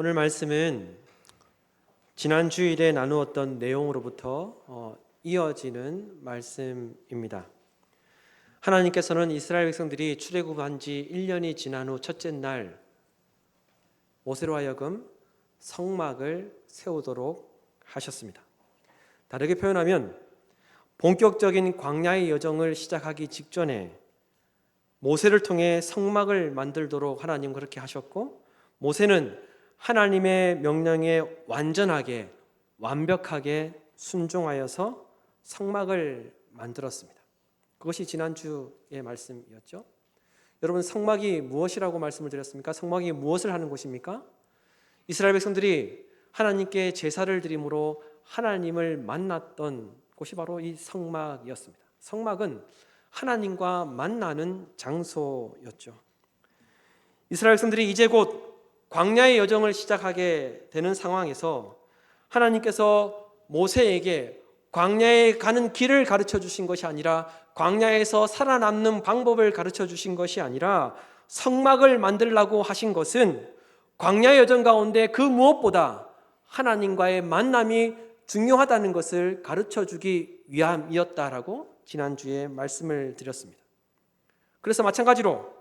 오늘 말씀은 지난 주일에 나누었던 내용으로부터 어, 이어지는 말씀입니다. 하나님께서는 이스라엘 백성들이 출애굽한 지 1년이 지난 후 첫째 날 모세로 하여금 성막을 세우도록 하셨습니다. 다르게 표현하면 본격적인 광야의 여정을 시작하기 직전에 모세를 통해 성막을 만들도록 하나님 그렇게 하셨고 모세는 하나님의 명령에 완전하게 완벽하게 순종하여서 성막을 만들었습니다. 그것이 지난주의 말씀이었죠. 여러분 성막이 무엇이라고 말씀을 드렸습니까? 성막이 무엇을 하는 곳입니까? 이스라엘 백성들이 하나님께 제사를 드림으로 하나님을 만났던 곳이 바로 이 성막이었습니다. 성막은 하나님과 만나는 장소였죠. 이스라엘 백성들이 이제 곧 광야의 여정을 시작하게 되는 상황에서 하나님께서 모세에게 광야에 가는 길을 가르쳐 주신 것이 아니라 광야에서 살아남는 방법을 가르쳐 주신 것이 아니라 성막을 만들라고 하신 것은 광야 여정 가운데 그 무엇보다 하나님과의 만남이 중요하다는 것을 가르쳐 주기 위함이었다라고 지난주에 말씀을 드렸습니다. 그래서 마찬가지로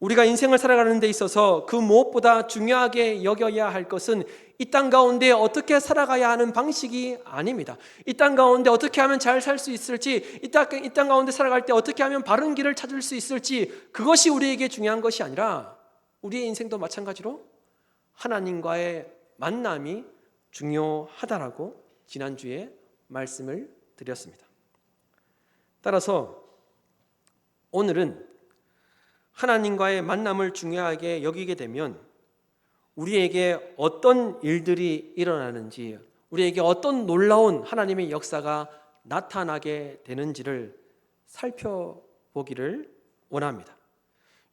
우리가 인생을 살아가는 데 있어서 그 무엇보다 중요하게 여겨야 할 것은 이 땅 가운데 어떻게 살아가야 하는 방식이 아닙니다. 이 땅 가운데 어떻게 하면 잘 살 수 있을지, 이 땅, 이 땅 가운데 살아갈 때 어떻게 하면 바른 길을 찾을 수 있을지, 그것이 우리에게 중요한 것이 아니라 우리의 인생도 마찬가지로 하나님과의 만남이 중요하다라고 지난주에 말씀을 드렸습니다. 따라서 오늘은 하나님과의 만남을 중요하게 여기게 되면 우리에게 어떤 일들이 일어나는지, 우리에게 어떤 놀라운 하나님의 역사가 나타나게 되는지를 살펴보기를 원합니다.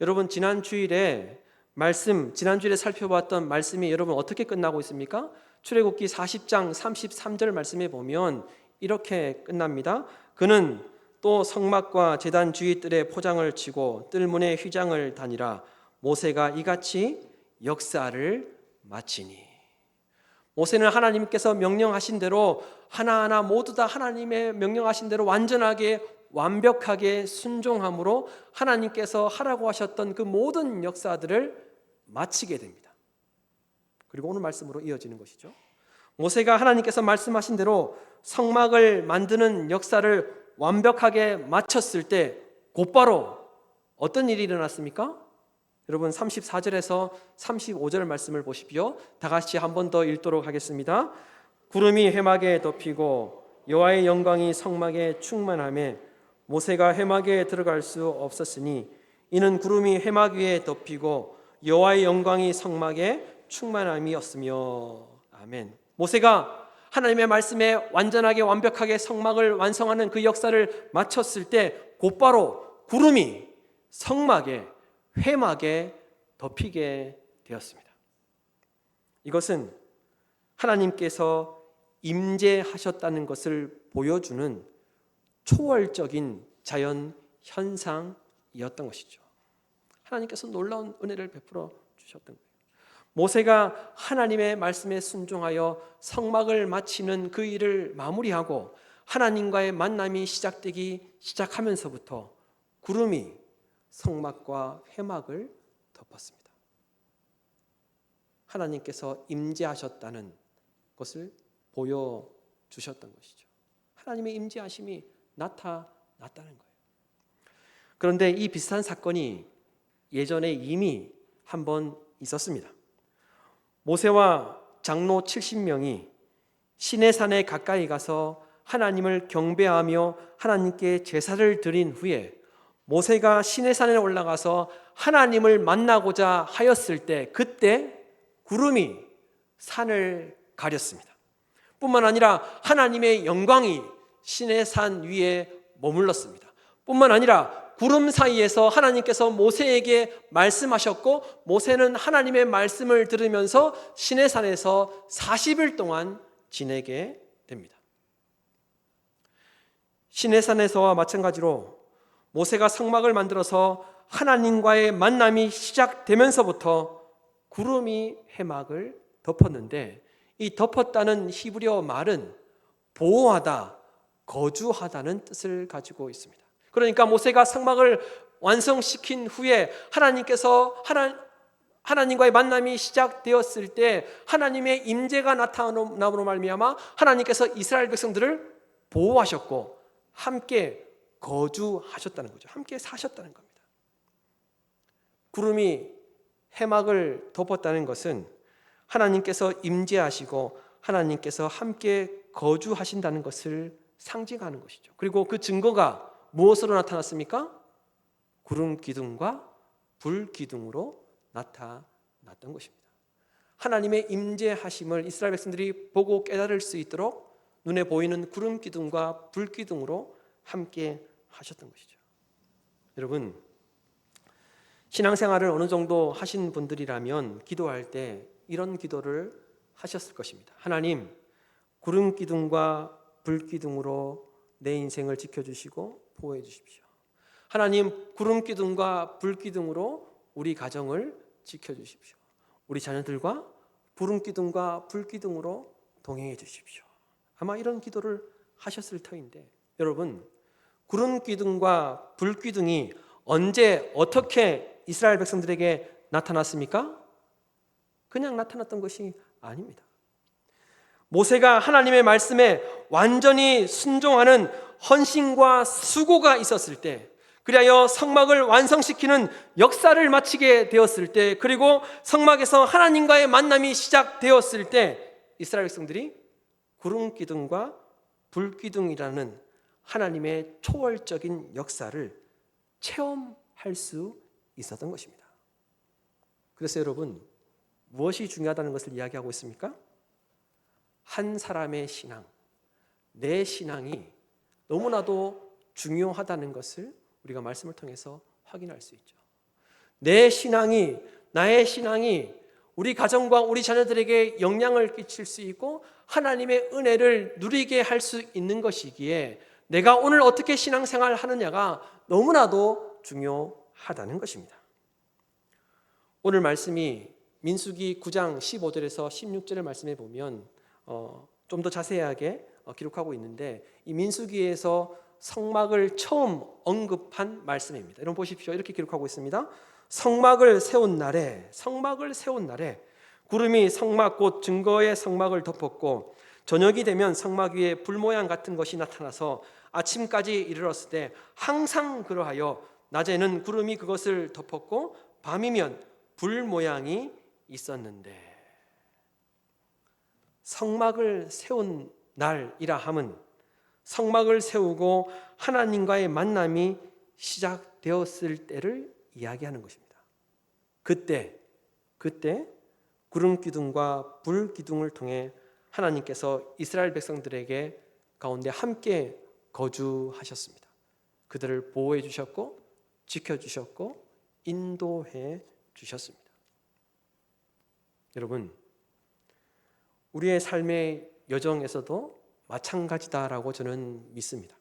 여러분, 지난 주일에 말씀, 지난 주일에 살펴봤던 말씀이 여러분 어떻게 끝나고 있습니까? 출애굽기 40장 33절 말씀에 보면 이렇게 끝납니다. 그는 또 성막과 제단 주위 뜰에 포장을 치고 뜰문에 휘장을 다니라 모세가 이같이 역사를 마치니 모세는 하나님께서 명령하신 대로 하나하나 모두 다 하나님의 명령하신 대로 완전하게 완벽하게 순종함으로 하나님께서 하라고 하셨던 그 모든 역사들을 마치게 됩니다. 그리고 오늘 말씀으로 이어지는 것이죠. 모세가 하나님께서 말씀하신 대로 성막을 만드는 역사를 완벽하게 마쳤을 때 곧바로 어떤 일이 일어났습니까? 여러분 34절에서 35절 말씀을 보십시오. 다 같이 한 번 더 읽도록 하겠습니다. 구름이 해막에 덮이고 여호와의 영광이 성막에 충만함에 모세가 해막에 들어갈 수 없었으니 이는 구름이 해막 위에 덮이고 여호와의 영광이 성막에 충만함이었으며 아멘. 모세가 하나님의 말씀에 완전하게 완벽하게 성막을 완성하는 그 역사를 마쳤을 때 곧바로 구름이 성막에 회막에 덮이게 되었습니다. 이것은 하나님께서 임재하셨다는 것을 보여주는 초월적인 자연 현상이었던 것이죠. 하나님께서 놀라운 은혜를 베풀어 주셨던 거예요. 모세가 하나님의 말씀에 순종하여 성막을 마치는 그 일을 마무리하고 하나님과의 만남이 시작되기 시작하면서부터 구름이 성막과 회막을 덮었습니다. 하나님께서 임재하셨다는 것을 보여 주셨던 것이죠. 하나님의 임재하심이 나타났다는 거예요. 그런데 이 비슷한 사건이 예전에 이미 한 번 있었습니다. 모세와 장로 70명이 시내산에 가까이 가서 하나님을 경배하며 하나님께 제사를 드린 후에 모세가 시내산에 올라가서 하나님을 만나고자 하였을 때 그때 구름이 산을 가렸습니다. 뿐만 아니라 하나님의 영광이 시내산 위에 머물렀습니다. 뿐만 아니라 구름 사이에서 하나님께서 모세에게 말씀하셨고 모세는 하나님의 말씀을 들으면서 시내산에서 40일 동안 지내게 됩니다. 시내산에서와 마찬가지로 모세가 성막을 만들어서 하나님과의 만남이 시작되면서부터 구름이 해막을 덮었는데 이 덮었다는 히브리어 말은 보호하다, 거주하다는 뜻을 가지고 있습니다. 그러니까 모세가 성막을 완성시킨 후에 하나님께서 하나, 하나님과의 만남이 시작되었을 때 하나님의 임재가 나타남으로 말미암아 하나님께서 이스라엘 백성들을 보호하셨고 함께 거주하셨다는 거죠. 함께 사셨다는 겁니다. 구름이 해막을 덮었다는 것은 하나님께서 임재하시고 하나님께서 함께 거주하신다는 것을 상징하는 것이죠. 그리고 그 증거가 무엇으로 나타났습니까? 구름 기둥과 불 기둥으로 나타났던 것입니다. 하나님의 임재하심을 이스라엘 백성들이 보고 깨달을 수 있도록 눈에 보이는 구름 기둥과 불 기둥으로 함께 하셨던 것이죠. 여러분 신앙생활을 어느 정도 하신 분들이라면 기도할 때 이런 기도를 하셨을 것입니다. 하나님, 구름 기둥과 불 기둥으로 내 인생을 지켜주시고 보호해 주십시오. 하나님, 구름 기둥과 불 기둥으로 우리 가정을 지켜 주십시오. 우리 자녀들과 구름 기둥과 불 기둥으로 동행해 주십시오. 아마 이런 기도를 하셨을 터인데 여러분 구름 기둥과 불 기둥이 언제 어떻게 이스라엘 백성들에게 나타났습니까? 그냥 나타났던 것이 아닙니다. 모세가 하나님의 말씀에 완전히 순종하는 헌신과 수고가 있었을 때, 그리하여 성막을 완성시키는 역사를 마치게 되었을 때, 그리고 성막에서 하나님과의 만남이 시작되었을 때, 이스라엘 백성들이 구름 기둥과 불 기둥이라는 하나님의 초월적인 역사를 체험할 수 있었던 것입니다. 그래서 여러분, 무엇이 중요하다는 것을 이야기하고 있습니까? 한 사람의 신앙, 내 신앙이 너무나도 중요하다는 것을 우리가 말씀을 통해서 확인할 수 있죠. 내 신앙이, 나의 신앙이 우리 가정과 우리 자녀들에게 영향을 끼칠 수 있고 하나님의 은혜를 누리게 할 수 있는 것이기에 내가 오늘 어떻게 신앙생활을 하느냐가 너무나도 중요하다는 것입니다. 오늘 말씀이 민수기 9장 15절에서 16절의 말씀에 보면 어, 좀 더 자세하게 어, 기록하고 있는데 이 민수기에서 성막을 처음 언급한 말씀입니다. 여러분 보십시오. 이렇게 기록하고 있습니다. 성막을 세운 날에 성막을 세운 날에 구름이 성막 곧 증거의 성막을 덮었고 저녁이 되면 성막 위에 불 모양 같은 것이 나타나서 아침까지 이르렀을 때 항상 그러하여 낮에는 구름이 그것을 덮었고 밤이면 불 모양이 있었는데 성막을 세운 날이라 함은 성막을 세우고 하나님과의 만남이 시작되었을 때를 이야기하는 것입니다. 그때 그때 구름 기둥과 불 기둥을 통해 하나님께서 이스라엘 백성들에게 가운데 함께 거주하셨습니다. 그들을 보호해 주셨고 지켜 주셨고 인도해 주셨습니다. 여러분 우리의 삶의 여정에서도 마찬가지다라고 저는 믿습니다.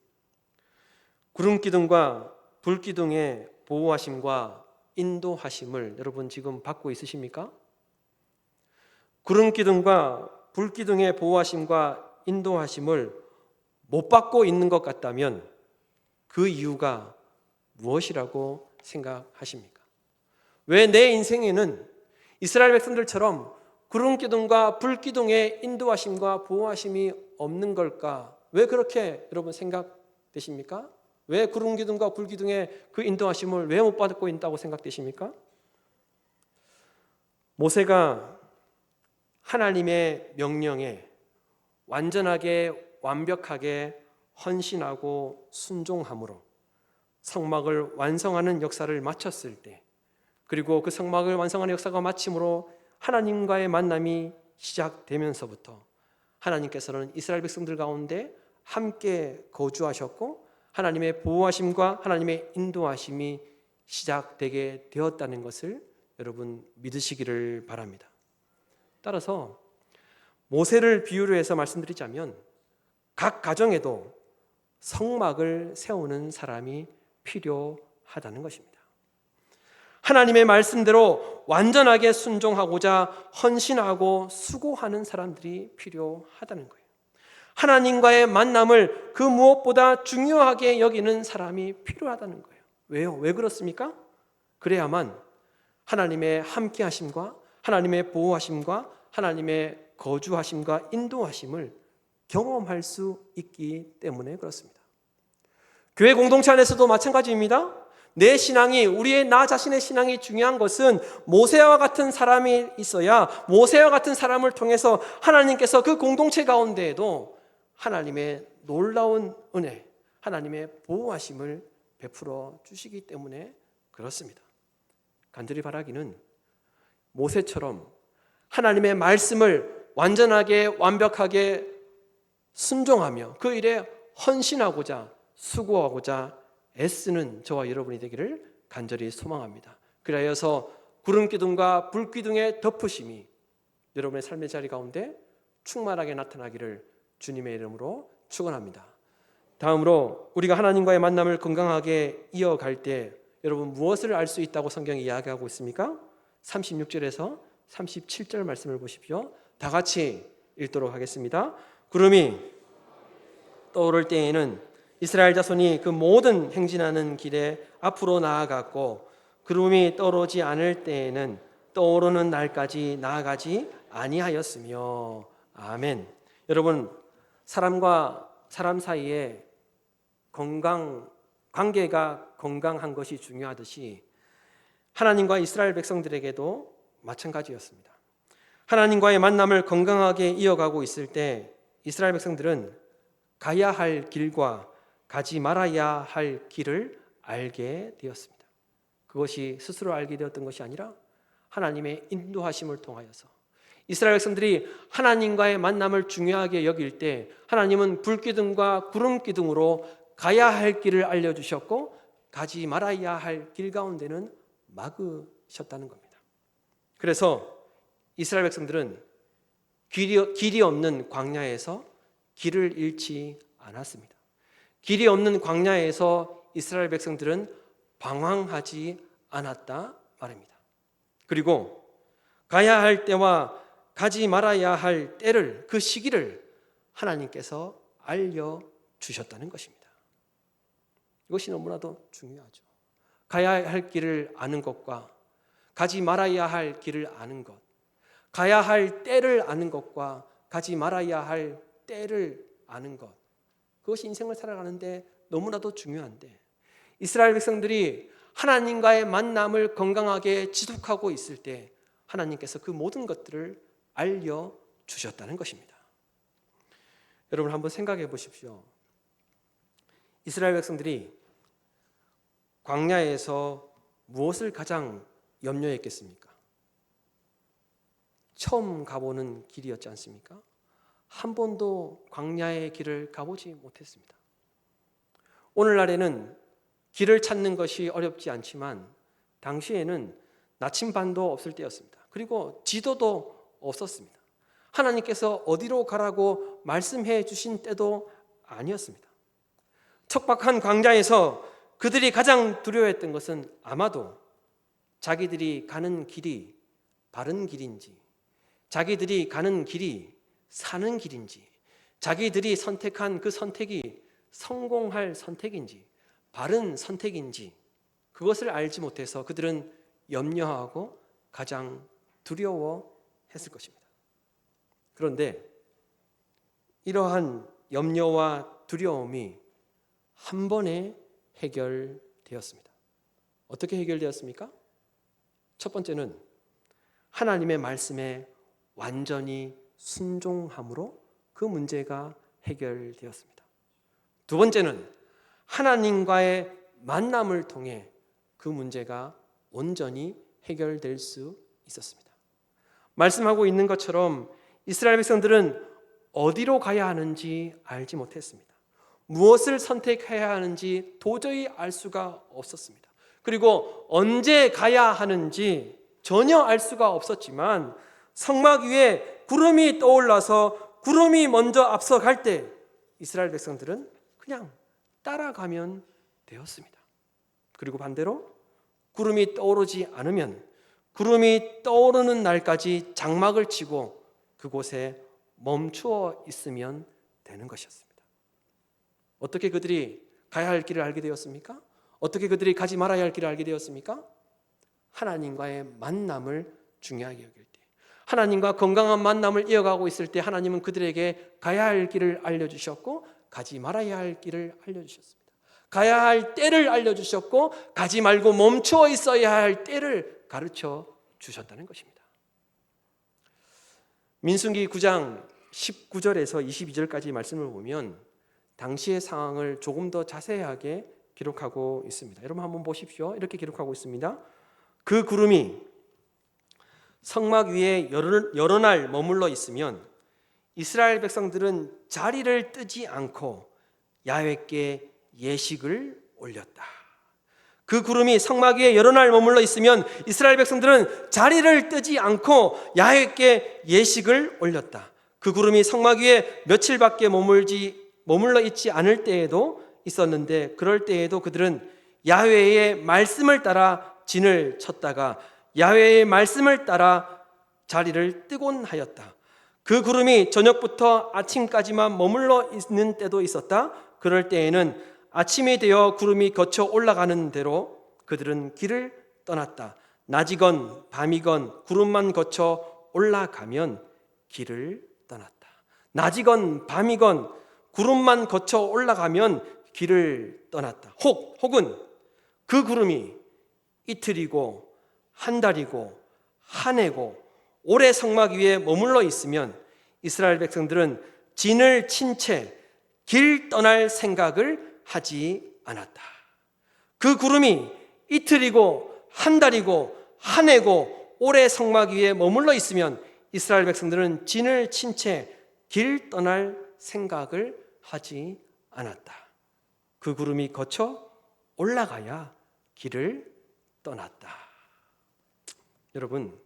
구름 기둥과 불 기둥의 보호하심과 인도하심을 여러분 지금 받고 있으십니까? 구름 기둥과 불 기둥의 보호하심과 인도하심을 못 받고 있는 것 같다면 그 이유가 무엇이라고 생각하십니까? 왜 내 인생에는 이스라엘 백성들처럼 구름 기둥과 불 기둥의 인도하심과 보호하심이 없는 걸까? 왜 그렇게 여러분 생각되십니까? 왜 구름 기둥과 불 기둥의 그 인도하심을 왜 못 받고 있다고 생각되십니까? 모세가 하나님의 명령에 완전하게 완벽하게 헌신하고 순종함으로 성막을 완성하는 역사를 마쳤을 때 그리고 그 성막을 완성하는 역사가 마침으로 하나님과의 만남이 시작되면서부터 하나님께서는 이스라엘 백성들 가운데 함께 거주하셨고 하나님의 보호하심과 하나님의 인도하심이 시작되게 되었다는 것을 여러분 믿으시기를 바랍니다. 따라서 모세를 비유로 해서 말씀드리자면 각 가정에도 성막을 세우는 사람이 필요하다는 것입니다. 하나님의 말씀대로 완전하게 순종하고자 헌신하고 수고하는 사람들이 필요하다는 거예요. 하나님과의 만남을 그 무엇보다 중요하게 여기는 사람이 필요하다는 거예요. 왜요? 왜 그렇습니까? 그래야만 하나님의 함께 하심과 하나님의 보호하심과 하나님의 거주하심과 인도하심을 경험할 수 있기 때문에 그렇습니다. 교회 공동체 안에서도 마찬가지입니다. 내 신앙이 우리의 나 자신의 신앙이 중요한 것은 모세와 같은 사람이 있어야 모세와 같은 사람을 통해서 하나님께서 그 공동체 가운데에도 하나님의 놀라운 은혜, 하나님의 보호하심을 베풀어 주시기 때문에 그렇습니다. 간절히 바라기는 모세처럼 하나님의 말씀을 완전하게 완벽하게 순종하며 그 일에 헌신하고자 수고하고자 애쓰는 저와 여러분이 되기를 간절히 소망합니다. 그리하여서 구름 기둥과 불 기둥의 덮으심이 여러분의 삶의 자리 가운데 충만하게 나타나기를 주님의 이름으로 축원합니다. 다음으로 우리가 하나님과의 만남을 건강하게 이어갈 때 여러분 무엇을 알 수 있다고 성경이 이야기하고 있습니까? 36절에서 37절 말씀을 보십시오. 다 같이 읽도록 하겠습니다. 구름이 떠오를 때에는 이스라엘 자손이 그 모든 행진하는 길에 앞으로 나아갔고 구름이 떠오르지 않을 때에는 떠오르는 날까지 나아가지 아니하였으며 아멘. 여러분 사람과 사람 사이에 건강 관계가 건강한 것이 중요하듯이 하나님과 이스라엘 백성들에게도 마찬가지였습니다. 하나님과의 만남을 건강하게 이어가고 있을 때 이스라엘 백성들은 가야 할 길과 가지 말아야 할 길을 알게 되었습니다. 그것이 스스로 알게 되었던 것이 아니라 하나님의 인도하심을 통하여서 이스라엘 백성들이 하나님과의 만남을 중요하게 여길 때 하나님은 불기둥과 구름기둥으로 가야 할 길을 알려주셨고 가지 말아야 할 길 가운데는 막으셨다는 겁니다. 그래서 이스라엘 백성들은 길이, 길이 없는 광야에서 길을 잃지 않았습니다. 길이 없는 광야에서 이스라엘 백성들은 방황하지 않았다 말입니다. 그리고 가야 할 때와 가지 말아야 할 때를 그 시기를 하나님께서 알려 주셨다는 것입니다. 이것이 너무나도 중요하죠. 가야 할 길을 아는 것과 가지 말아야 할 길을 아는 것, 가야 할 때를 아는 것과 가지 말아야 할 때를 아는 것, 그것이 인생을 살아가는데 너무나도 중요한데 이스라엘 백성들이 하나님과의 만남을 건강하게 지속하고 있을 때 하나님께서 그 모든 것들을 알려 주셨다는 것입니다. 여러분 한번 생각해 보십시오. 이스라엘 백성들이 광야에서 무엇을 가장 염려했겠습니까? 처음 가보는 길이었지 않습니까? 한 번도 광야의 길을 가보지 못했습니다. 오늘날에는 길을 찾는 것이 어렵지 않지만 당시에는 나침반도 없을 때였습니다. 그리고 지도도 없었습니다. 하나님께서 어디로 가라고 말씀해 주신 때도 아니었습니다. 척박한 광야에서 그들이 가장 두려워했던 것은 아마도 자기들이 가는 길이 바른 길인지, 자기들이 가는 길이 사는 길인지, 자기들이 선택한 그 선택이 성공할 선택인지, 바른 선택인지, 그것을 알지 못해서 그들은 염려하고 가장 두려워했을 것입니다. 그런데 이러한 염려와 두려움이 한 번에 해결되었습니다. 어떻게 해결되었습니까? 첫 번째는 하나님의 말씀에 완전히 순종함으로 그 문제가 해결되었습니다. 두 번째는 하나님과의 만남을 통해 그 문제가 온전히 해결될 수 있었습니다. 말씀하고 있는 것처럼 이스라엘 백성들은 어디로 가야 하는지 알지 못했습니다. 무엇을 선택해야 하는지 도저히 알 수가 없었습니다. 그리고 언제 가야 하는지 전혀 알 수가 없었지만 성막 위에 구름이 떠올라서 구름이 먼저 앞서갈 때 이스라엘 백성들은 그냥 따라가면 되었습니다. 그리고 반대로 구름이 떠오르지 않으면 구름이 떠오르는 날까지 장막을 치고 그곳에 멈추어 있으면 되는 것이었습니다. 어떻게 그들이 가야 할 길을 알게 되었습니까? 어떻게 그들이 가지 말아야 할 길을 알게 되었습니까? 하나님과의 만남을 중요하게 여길 때, 하나님과 건강한 만남을 이어가고 있을 때 하나님은 그들에게 가야 할 길을 알려주셨고 가지 말아야 할 길을 알려주셨습니다. 가야 할 때를 알려주셨고 가지 말고 멈추어 있어야 할 때를 가르쳐 주셨다는 것입니다. 민수기 9장 19절에서 22절까지 말씀을 보면 당시의 상황을 조금 더 자세하게 기록하고 있습니다. 여러분 한번 보십시오. 이렇게 기록하고 있습니다. 그 구름이 성막 위에 여러, 여러 날 머물러 있으면 이스라엘 백성들은 자리를 뜨지 않고 야훼께 예식을 올렸다. 그 구름이 성막 위에 여러 날 머물러 있으면 이스라엘 백성들은 자리를 뜨지 않고 야훼께 예식을 올렸다. 그 구름이 성막 위에 며칠밖에 머물지 머물러 있지 않을 때에도 있었는데 그럴 때에도 그들은 야훼의 말씀을 따라 진을 쳤다가 야훼의 말씀을 따라 자리를 뜨곤 하였다. 그 구름이 저녁부터 아침까지만 머물러 있는 때도 있었다. 그럴 때에는 아침이 되어 구름이 거쳐 올라가는 대로 그들은 길을 떠났다. 낮이건 밤이건 구름만 거쳐 올라가면 길을 떠났다. 낮이건 밤이건 구름만 거쳐 올라가면 길을 떠났다. 혹 혹은 그 구름이 이틀이고 한 달이고 한 해고 오래 성막 위에 머물러 있으면 이스라엘 백성들은 진을 친 채 길 떠날 생각을 하지 않았다. 그 구름이 이틀이고 한 달이고 한 해고 오래 성막 위에 머물러 있으면 이스라엘 백성들은 진을 친 채 길 떠날 생각을 하지 않았다. 그 구름이 거쳐 올라가야 길을 떠났다. 여러분,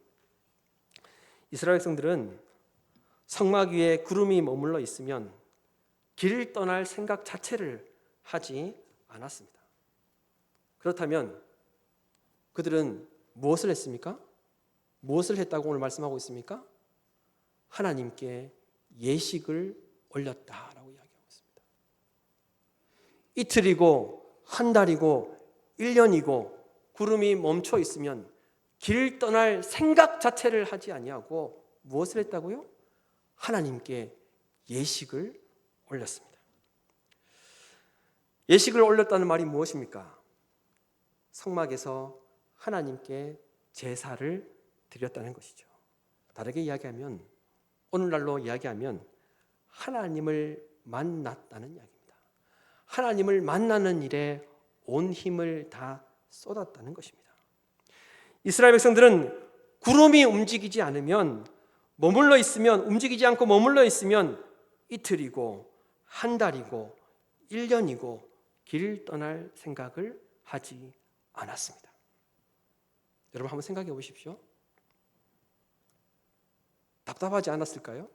이스라엘 백성들은 성막 위에 구름이 머물러 있으면 길을 떠날 생각 자체를 하지 않았습니다. 그렇다면 그들은 무엇을 했습니까? 무엇을 했다고 오늘 말씀하고 있습니까? 하나님께 예식을 올렸다라고 이야기하고 있습니다. 이틀이고 한 달이고 1년이고 구름이 멈춰 있으면 길 떠날 생각 자체를 하지 아니하고 무엇을 했다고요? 하나님께 예식을 올렸습니다. 예식을 올렸다는 말이 무엇입니까? 성막에서 하나님께 제사를 드렸다는 것이죠. 다르게 이야기하면 오늘날로 이야기하면 하나님을 만났다는 이야기입니다. 하나님을 만나는 일에 온 힘을 다 쏟았다는 것입니다. 이스라엘 백성들은 구름이 움직이지 않으면 머물러 있으면 움직이지 않고 머물러 있으면 이틀이고 한 달이고 1년이고 길 떠날 생각을 하지 않았습니다. 여러분 한번 생각해 보십시오. 답답하지 않았을까요?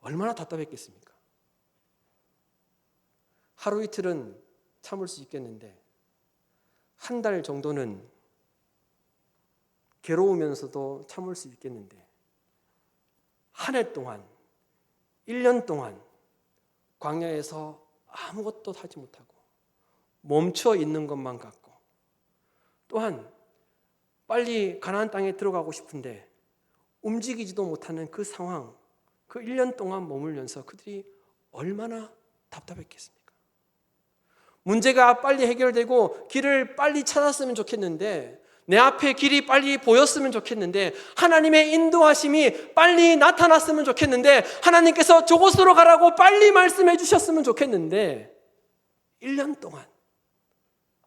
얼마나 답답했겠습니까? 하루 이틀은 참을 수 있겠는데 한 달 정도는 괴로우면서도 참을 수 있겠는데 한 해 동안 1년 동안 광야에서 아무것도 하지 못하고 멈춰 있는 것만 같고 또한 빨리 가나안 땅에 들어가고 싶은데 움직이지도 못하는 그 상황 그 1년 동안 머물면서 그들이 얼마나 답답했겠습니까? 문제가 빨리 해결되고 길을 빨리 찾았으면 좋겠는데 내 앞에 길이 빨리 보였으면 좋겠는데 하나님의 인도하심이 빨리 나타났으면 좋겠는데 하나님께서 저곳으로 가라고 빨리 말씀해 주셨으면 좋겠는데 1년 동안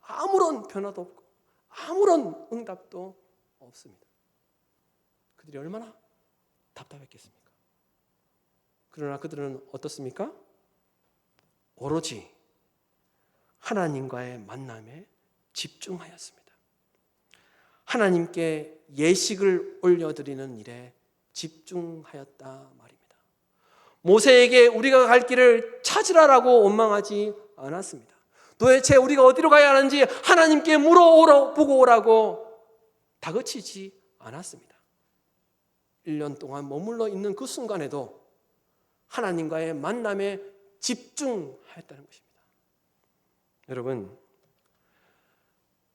아무런 변화도 없고 아무런 응답도 없습니다. 그들이 얼마나 답답했겠습니까? 그러나 그들은 어떻습니까? 오로지 하나님과의 만남에 집중하였습니다. 하나님께 예식을 올려드리는 일에 집중하였다 말입니다. 모세에게 우리가 갈 길을 찾으라라고 원망하지 않았습니다. 도대체 우리가 어디로 가야 하는지 하나님께 물어오라 보고 오라고 다그치지 않았습니다. 1년 동안 머물러 있는 그 순간에도 하나님과의 만남에 집중하였다는 것입니다. 여러분,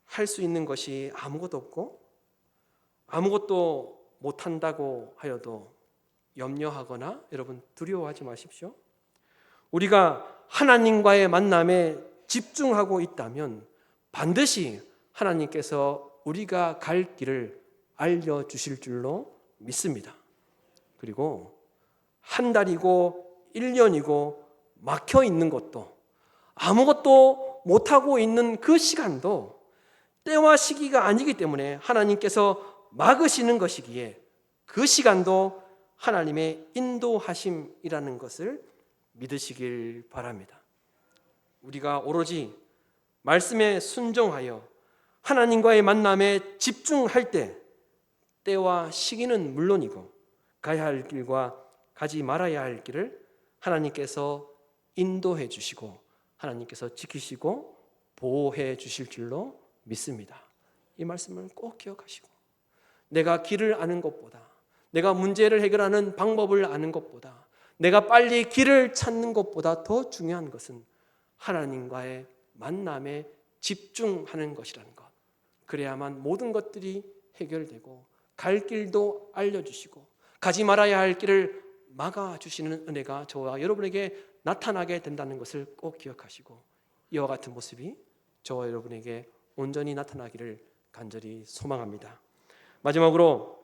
할 수 있는 것이 아무것도 없고 아무것도 못한다고 하여도 염려하거나 여러분 두려워하지 마십시오. 우리가 하나님과의 만남에 집중하고 있다면 반드시 하나님께서 우리가 갈 길을 알려주실 줄로 믿습니다. 그리고 한 달이고 1년이고 막혀 있는 것도 아무것도 못하고 있는 그 시간도 때와 시기가 아니기 때문에 하나님께서 막으시는 것이기에 그 시간도 하나님의 인도하심이라는 것을 믿으시길 바랍니다. 우리가 오로지 말씀에 순종하여 하나님과의 만남에 집중할 때 때와 시기는 물론이고 가야 할 길과 가지 말아야 할 길을 하나님께서 인도해 주시고 하나님께서 지키시고 보호해 주실 줄로 믿습니다. 이 말씀을 꼭 기억하시고 내가 길을 아는 것보다 내가 문제를 해결하는 방법을 아는 것보다 내가 빨리 길을 찾는 것보다 더 중요한 것은 하나님과의 만남에 집중하는 것이라는 것. 그래야만 모든 것들이 해결되고 갈 길도 알려주시고 가지 말아야 할 길을 막아주시는 은혜가 저와 여러분에게 나타나게 된다는 것을 꼭 기억하시고 이와 같은 모습이 저와 여러분에게 온전히 나타나기를 간절히 소망합니다. 마지막으로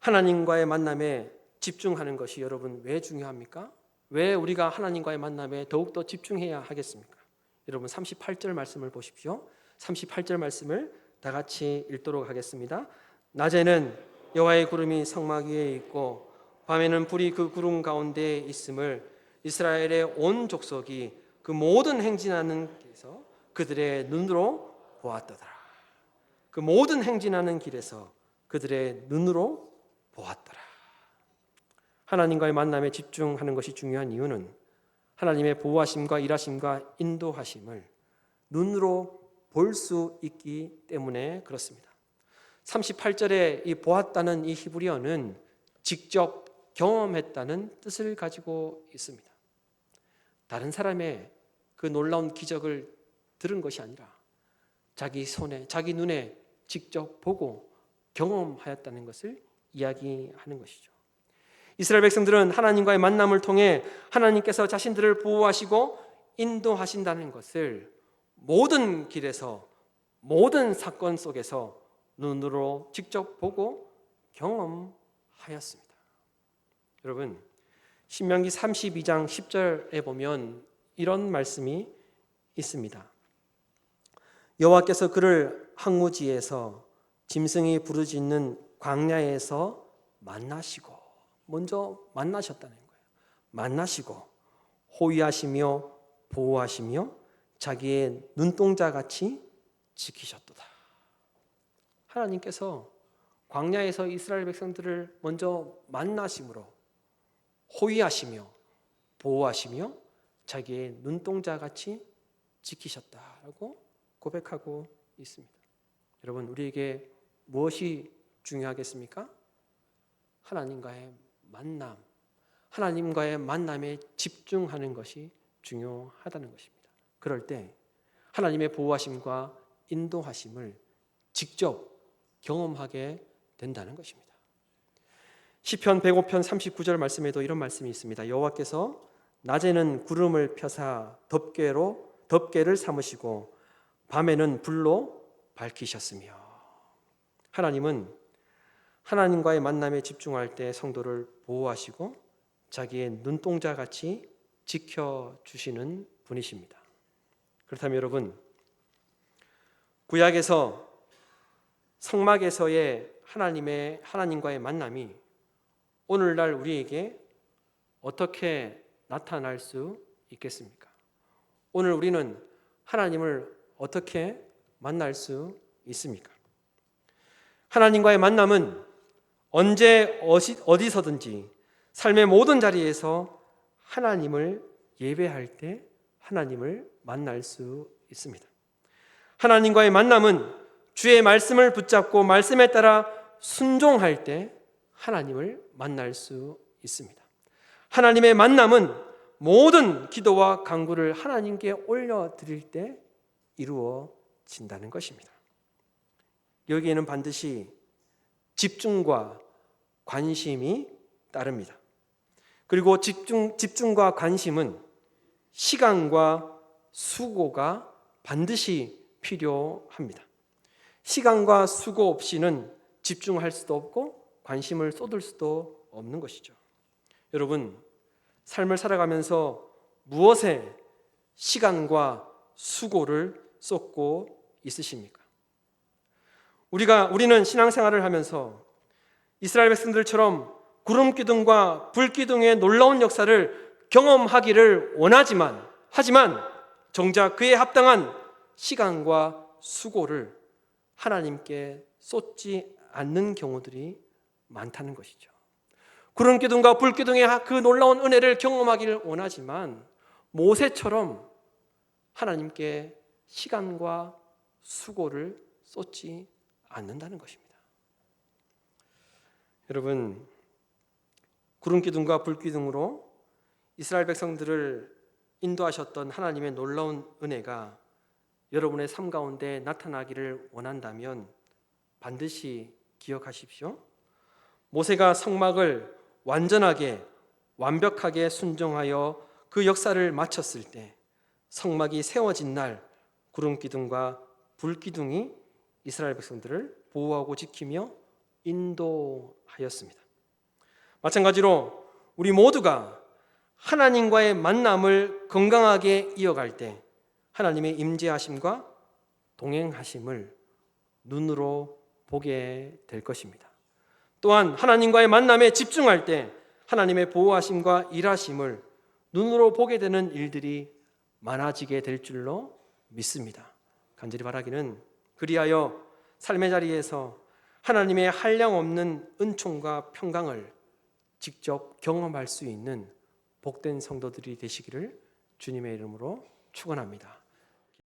하나님과의 만남에 집중하는 것이 여러분 왜 중요합니까? 왜 우리가 하나님과의 만남에 더욱더 집중해야 하겠습니까? 여러분 38절 말씀을 보십시오. 38절 말씀을 다 같이 읽도록 하겠습니다. 낮에는 여호와의 구름이 성막 위에 있고 밤에는 불이 그 구름 가운데 있음을 이스라엘의 온 족속이 그 모든 행진하는 그들의 눈으로 보았더라. 그 모든 행진하는 길에서 그들의 눈으로 보았더라. 하나님과의 만남에 집중하는 것이 중요한 이유는 하나님의 보호하심과 일하심과 인도하심을 눈으로 볼 수 있기 때문에 그렇습니다. 38절에 이 보았다는 이 히브리어는 직접 경험했다는 뜻을 가지고 있습니다. 다른 사람의 그 놀라운 기적을 들은 것이 아니라 자기 손에, 자기 눈에 직접 보고 경험하였다는 것을 이야기하는 것이죠. 이스라엘 백성들은 하나님과의 만남을 통해 하나님께서 자신들을 보호하시고 인도하신다는 것을 모든 길에서 모든 사건 속에서 눈으로 직접 보고 경험하였습니다. 여러분, 신명기 32장 10절에 보면 이런 말씀이 있습니다. 여호와께서 그를 항무지에서 짐승이 부르짖는 광야에서 만나시고 먼저 만나셨다는 거예요. 만나시고 호위하시며 보호하시며 자기의 눈동자 같이 지키셨도다. 하나님께서 광야에서 이스라엘 백성들을 먼저 만나심으로 호위하시며 보호하시며 자기의 눈동자 같이 지키셨다라고 고백하고 있습니다. 여러분 우리에게 무엇이 중요하겠습니까? 하나님과의 만남, 하나님과의 만남에 집중하는 것이 중요하다는 것입니다. 그럴 때 하나님의 보호하심과 인도하심을 직접 경험하게 된다는 것입니다. 시편 105편 39절 말씀에도 이런 말씀이 있습니다. 여호와께서 낮에는 구름을 펴사 덮개로 덮개를 삼으시고 밤에는 불로 밝히셨으며 하나님은 하나님과의 만남에 집중할 때 성도를 보호하시고 자기의 눈동자 같이 지켜 주시는 분이십니다. 그렇다면 여러분 구약에서 성막에서의 하나님의 하나님과의 만남이 오늘날 우리에게 어떻게 나타날 수 있겠습니까? 오늘 우리는 하나님을 어떻게 만날 수 있습니까? 하나님과의 만남은 언제 어디서든지 삶의 모든 자리에서 하나님을 예배할 때 하나님을 만날 수 있습니다. 하나님과의 만남은 주의 말씀을 붙잡고 말씀에 따라 순종할 때 하나님을 만날 수 있습니다. 하나님의 만남은 모든 기도와 간구를 하나님께 올려 드릴 때 이루어진다는 것입니다. 여기에는 반드시 집중과 관심이 따릅니다. 그리고 집중, 집중과 관심은 시간과 수고가 반드시 필요합니다. 시간과 수고 없이는 집중할 수도 없고 관심을 쏟을 수도 없는 것이죠. 여러분, 삶을 살아가면서 무엇에 시간과 수고를 쏟고 있으십니까? 우리가 우리는 신앙생활을 하면서 이스라엘 백성들처럼 구름 기둥과 불 기둥의 놀라운 역사를 경험하기를 원하지만 하지만 정작 그에 합당한 시간과 수고를 하나님께 쏟지 않는 경우들이 많다는 것이죠. 구름 기둥과 불 기둥의 그 놀라운 은혜를 경험하기를 원하지만 모세처럼 하나님께 시간과 수고를 쏟지 않는다는 것입니다. 여러분, 구름 기둥과 불 기둥으로 이스라엘 백성들을 인도하셨던 하나님의 놀라운 은혜가 여러분의 삶 가운데 나타나기를 원한다면 반드시 기억하십시오. 모세가 성막을 완전하게 완벽하게 순종하여 그 역사를 마쳤을 때 성막이 세워진 날 구름 기둥과 불 기둥이 이스라엘 백성들을 보호하고 지키며 인도하였습니다. 마찬가지로 우리 모두가 하나님과의 만남을 건강하게 이어갈 때 하나님의 임재하심과 동행하심을 눈으로 보게 될 것입니다. 또한 하나님과의 만남에 집중할 때 하나님의 보호하심과 일하심을 눈으로 보게 되는 일들이 많아지게 될 줄로 믿습니다. 간절히 바라기는 그리하여 삶의 자리에서 하나님의 한량 없는 은총과 평강을 직접 경험할 수 있는 복된 성도들이 되시기를 주님의 이름으로 축원합니다.